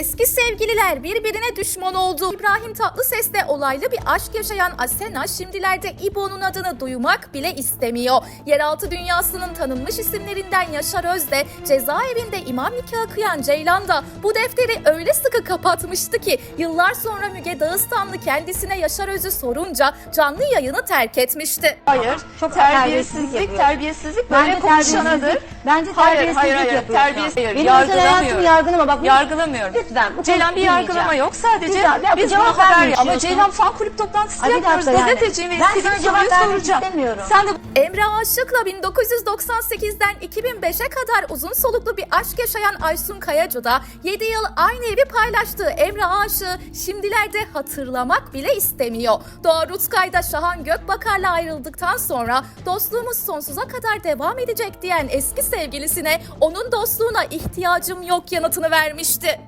Eski sevgililer birbirine düşman oldu. İbrahim Tatlıses'te olaylı bir aşk yaşayan Asena şimdilerde İbo'nun adını duymak bile istemiyor. Yeraltı dünyasının tanınmış isimlerinden Yaşar Özde cezaevinde imam nikahı kıyan Ceylan da bu defteri öyle sıkı kapatmıştı ki yıllar sonra Müge Dağıstanlı kendisine Yaşar Öz'ü sorunca canlı yayını terk etmişti. Hayır. Çok terbiyesizlik, terbiyesizlik terbiyesizlik böyle Bence konuşanadır. Bence Hayır, terbiyesizlik hayır, hayır, terbiyesiz- hayır, Benim özel hayatımı yargılamıyorum. yargılama. Bak, Yargılamıyorum. Bu Ceylan bir yargılama yok. Sadece ya bu biz cevap haber. Ama Ceylan fan kulüp toplantısı Ay, bir yapıyoruz. Gazeteciyim ve Ben sana cevap vermek soracağım. istemiyorum. Sen de Emre Aşık'la 1998'den 2005'e kadar uzun soluklu bir aşk yaşayan Aysun Kayacı da 7 yıl aynı evi paylaştığı Emre Aşık'ı şimdilerde hatırlamak bile istemiyor. Doğa Rutkay da Şahan Gökbakar'la ayrıldıktan sonra dostluğumuz sonsuza kadar devam edecek diyen eski sevgilisine onun dostluğuna ihtiyacım yok yanıtını vermişti.